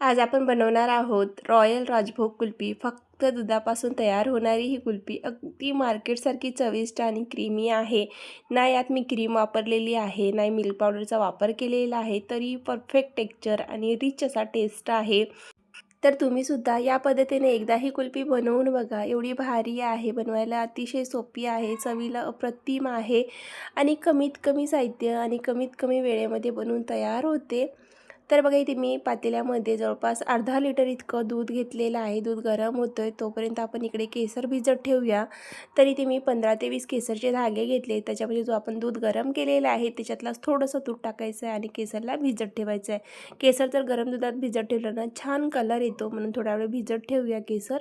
आज आपण बनवणार आहोत रॉयल राजभोग कुल्फी. फक्त दुधापासून तयार होणारी ही कुल्फी अगदी मार्केटसारखी चविष्ट आणि क्रीमी आहे. ना यात मी क्रीम वापरलेली आहे नाही मिल्क पावडरचा वापर केलेला आहे तरी परफेक्ट टेक्चर आणि रिच असा टेस्ट आहे. तर तुम्हीसुद्धा या पद्धतीने एकदा ही कुल्फी बनवून बघा. एवढी भारी आहे बनवायला अतिशय सोपी आहे चवीला अप्रतिम आहे आणि कमीत कमी साहित्य आणि कमीत कमी वेळेमध्ये बनवून तयार होते. तर बघा इथे मी पातेल्यामध्ये जवळपास अर्धा लिटर इतकं दूध घेतलेलं आहे. दूध गरम होतं आहे तोपर्यंत आपण इकडे केसर भिजत ठेवूया. तर इथे मी पंधरा ते वीस केसरचे धागे घेतले. त्याच्यामध्ये जो आपण दूध गरम केलेला आहे त्याच्यातलाच थोडंसं दूध टाकायचं आहे आणि केसरला भिजत ठेवायचं आहे. केसर जर गरम दुधात भिजत ठेवलं ना छान कलर येतो. म्हणून थोडा वेळ भिजत ठेवूया केसर.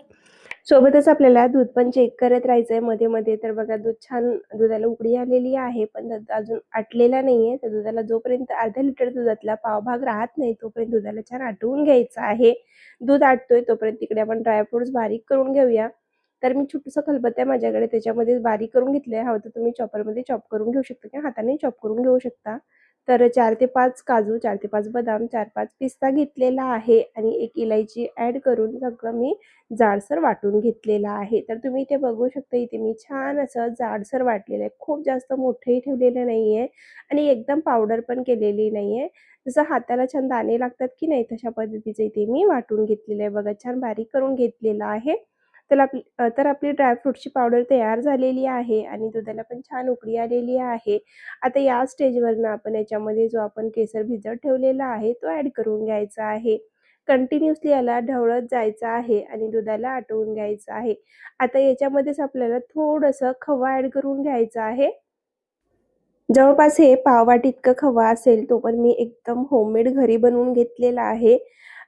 सोबतच आपल्याला दूध पण चेक करत राहायचं आहे मध्ये मध्ये. तर बघा दूध छान दुधाला उकडी आलेली आहे पण अजून आटलेला नाही आहे तर दुधाला जोपर्यंत अर्धा लिटर दुधातला पावभाग राहत नाही तोपर्यंत दुधाला छान आटवून घ्यायचं आहे. दूध आटतोय तोपर्यंत तिकडे आपण ड्रायफ्रुट्स बारीक करून घेऊया. तर मी छोटंसं खलबत्त्या माझ्याकडे त्याच्यामध्ये बारीक करून घेतलं हवं तर तुम्ही चॉपरमध्ये चॉप करून घेऊ शकता किंवा हाताने चॉप करून घेऊ शकता. तर चार ते पाच काजू चार ते पाच बदाम चार पाच पिस्ता घेतलेला आहे आणि एक इलायची ॲड करून सगळं मी जाडसर वाटून घेतलेला आहे. तर तुम्ही इथे बघू शकता इथे मी छान असं जाडसर वाटलेलं आहे. खूप जास्त मोठंही ठेवलेलं नाही आहे आणि एकदम पावडर पण केलेली नाही आहे जसं हाताला छान दाणे लागतात की नाही तशा पद्धतीचं इथे मी वाटून घेतलेलं आहे. बघा छान बारीक करून घेतलेलं आहे. तर आपली तर आपली ड्रायफ्रूटची पावडर तयार झालेली आहे आणि दुधाला पण छान उकळी आलेली आहे. आता या स्टेजवरनं आपण याच्यामध्ये जो आपण केसर भिजत ठेवलेला आहे तो ॲड करून घ्यायचा आहे. कंटिन्युअसली याला ढवळत जायचं आहे आणि दुधाला आटवून घ्यायचं आहे. आता याच्यामध्येच आपल्याला थोडंसं खवा ॲड करून घ्यायचं आहे. जवळपास हे पाववाट इतकं खवा असेल तो पण मी एकदम होममेड घरी बनवून घेतलेला आहे.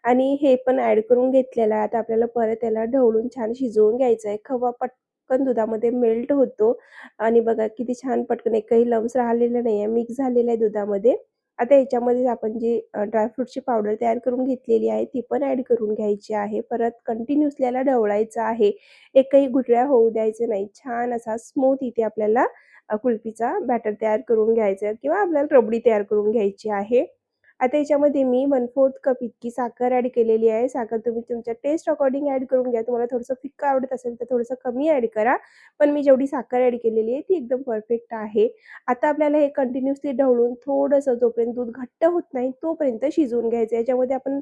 आणि हे पण ॲड करून घेतलेलं आहे. आता आपल्याला परत याला ढवळून छान शिजवून घ्यायचं आहे खवा पटकन दुधामध्ये मेल्ट होतो. आणि बघा किती छान पटकन एकही लम्स राहिलेलं नाही आहे मिक्स झालेलं आहे दुधामध्ये. आता याच्यामध्ये आपण जी ड्रायफ्रूटची पावडर तयार करून घेतलेली आहे ती पण ॲड करून घ्यायची आहे. परत कंटिन्युअसली याला ढवळायचं आहे. एकही गुठळ्या होऊ द्यायचं नाही. छान असा स्मूथ इथे आपल्याला कुल्फीचा बॅटर तयार करून घ्यायचा किंवा आपल्याला रबडी तयार करून घ्यायची आहे. आता याच्यामध्ये मी वन फोर्थ कप इतकी साखर ॲड केलेली आहे. साखर तुम्ही तुमच्या टेस्ट अकॉर्डिंग ॲड करून घ्या. तुम्हाला थोडंसं फिक्क आवडत असेल तर थोडंसं कमी ॲड करा. पण मी जेवढी साखर ॲड केलेली आहे ती एकदम परफेक्ट आहे. आता आपल्याला हे कंटिन्युअसली ढवळून थोडंसं जोपर्यंत दूध घट्ट होत नाही तोपर्यंत शिजवून घ्यायचं याच्यामध्ये आपण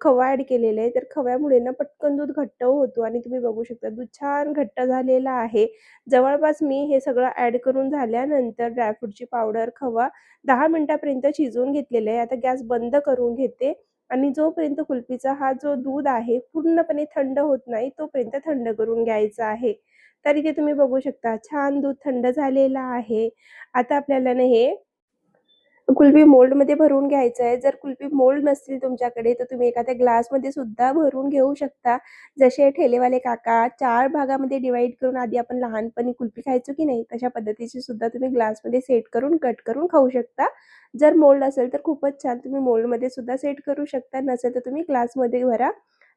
खवा ॲड केलेला आहे. तर खव्यामुळे ना पटकन दूध घट्ट होतो आणि तुम्ही बघू शकता दूध छान घट्ट झालेला आहे. जवळपास मी हे सगळं ॲड करून झाल्यानंतर ड्रायफ्रूटची पावडर खवा दहा मिनटापर्यंत शिजवून घेतलेलं आहे. आता गॅस बंद करून घेते. आणि जोपर्यंत कुल्फीचा हा जो दूध आहे पूर्णपणे थंड होत नाही तोपर्यंत थंड करून घ्यायचा आहे. तर इथे तुम्ही बघू शकता छान दूध थंड झालेलं आहे. आता आपल्याला ना हे कुल्फी मोल्डमध्ये भरून घ्यायचं आहे. जर कुल्फी मोल्ड नसतील तुमच्याकडे तर तुम्ही एखाद्या ग्लासमध्ये सुद्धा भरून घेऊ शकता. जसे ठेलेवाले काका चार भागामध्ये डिवाईड करून आधी आपण लहानपणी कुल्फी खायचो की नाही तशा पद्धतीची सुद्धा तुम्ही ग्लासमध्ये सेट करून कट करून खाऊ शकता. जर मोल्ड असेल तर खूपच छान तुम्ही मोल्डमध्ये सुद्धा सेट करू शकता. नसेल तर तुम्ही ग्लासमध्ये भरा.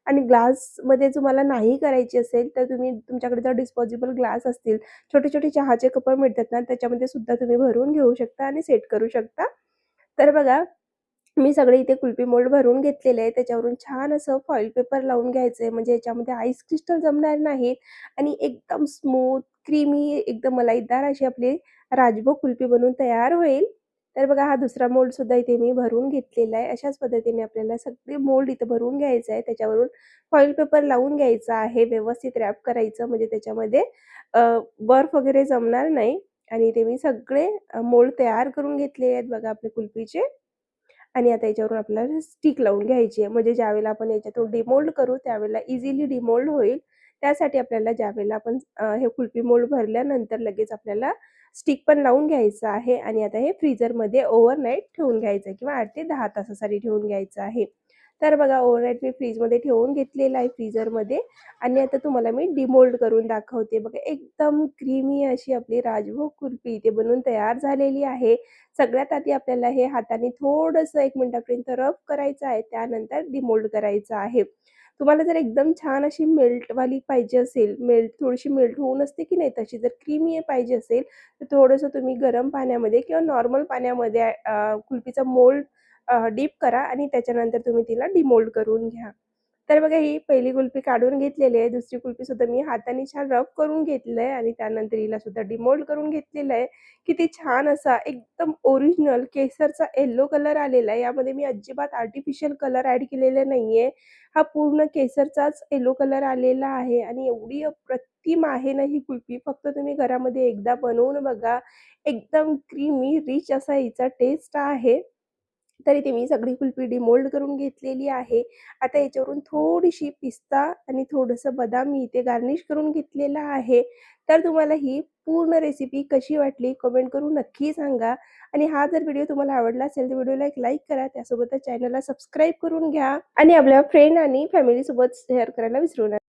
आणि ग्लासमध्ये तुम्हाला नाही करायची असेल तर तुम्ही तुमच्याकडे जर डिस्पोजेबल ग्लास असतील छोटे छोटे चहाचे कप मिळतात ना त्याच्यामध्ये सुद्धा तुम्ही भरून घेऊ शकता आणि सेट करू शकता. तर बघा मी सगळे इथे कुल्फी मोल्ड भरून घेतलेले आहे. त्याच्यावरून छान असं फॉईल पेपर लावून घ्यायचं आहे म्हणजे याच्यामध्ये आईस क्रिस्टल जमणार नाहीत. आणि एकदम स्मूथ क्रीमी एकदम मलाईदार अशी आपली राजभोग कुल्फी बनवून तयार होईल. तर बघा हा दुसरा मोल्ड सुद्धा इथे मी भरून घेतलेला आहे. अशाच पद्धतीने आपल्याला सगळे मोल्ड इथं भरून घ्यायचं आहे त्याच्यावरून फॉईल पेपर लावून घ्यायचा आहे. व्यवस्थित रॅप करायचं. म्हणजे त्याच्यामध्ये बर्फ वगैरे जमणार नाही. आणि ते मी सगळे मोल्ड तयार करून घेतलेले आहेत बघा आपले कुल्फीचे. आणि आता याच्यावरून आपल्याला स्टिक लावून घ्यायची आहे. म्हणजे ज्यावेळेला आपण याच्यातून डिमोल्ड करू त्यावेळेला इझिली डिमोल्ड होईल. त्यासाठी आपल्याला ज्यावेळेला आपण हे कुल्फी मोल्ड भरल्यानंतर लगेच आपल्याला स्टिक पण लावून घ्यायचं आहे आणि आता हे फ्रीजरमध्ये ओव्हरनाईट ठेवून घ्यायचं आहे किंवा आठ ते दहा तासासाठी ठेवून घ्यायचं आहे. तर बघा ओव्हरनाईट मी फ्रीजमध्ये ठेवून घेतलेलं आहे फ्रीजरमध्ये आणि आता तुम्हाला मी डिमोल्ड करून दाखवते. बघा एकदम क्रीमी अशी आपली राजभोग कुल्फी इथे बनवून तयार झालेली आहे. सगळ्यात आधी आपल्याला हे हाताने थोडंसं एक मिनटापर्यंत रफ करायचं आहे त्यानंतर डिमोल्ड करायचं आहे. तुम्हाला जर एकदम छान अशी मेल्टवाली पाहिजे असेल मेल्ट थोडीशी मेल्ट होऊन असते की नाही तशी जर क्रीमी पाहिजे असेल तर थोडंसं तुम्ही गरम पाण्यामध्ये किंवा नॉर्मल पाण्यामध्ये कुल्फीचा मोल्ड डीप करा आणि त्याच्यानंतर तुम्ही तिला डिमोल्ड करून घ्या. तर बघा ही पहिली कुल्फी काढून घेतलेली आहे. दुसरी कुल्फी सुद्धा मी हाताने छान रफ करून घेतलं आहे आणि त्यानंतर हिला सुद्धा डिमोल्ड करून घेतलेलं आहे. किती छान असा एकदम ओरिजिनल केसरचा येल्लो कलर आलेला आहे. यामध्ये मी अजिबात आर्टिफिशियल कलर ॲड केलेला नाही आहे हा पूर्ण केसरचाच येलो कलर आलेला आहे आणि एवढी अप्रतिम आहे ना ही कुल्फी. फक्त तुम्ही घरामध्ये एकदा बनवून बघा. एकदम क्रीमी रिच असा हिचा टेस्ट आहे. तर इथे मी सगळी कुल्फी डिमोल्ड करून घेतलेली आहे. आता याच्यावरून थोडीशी पिस्ता आणि थोडंसं बदाम मी इथे गार्निश करून घेतलेलं आहे. तर तुम्हाला ही पूर्ण रेसिपी कशी वाटली कमेंट करून नक्की सांगा. आणि हा जर व्हिडिओ तुम्हाला आवडला असेल तर व्हिडिओला एक लाईक करा त्यासोबतच चॅनलला सबस्क्राईब करून घ्या. आणि आपल्या फ्रेंड आणि फॅमिलीसोबत शेअर करायला विसरू नका.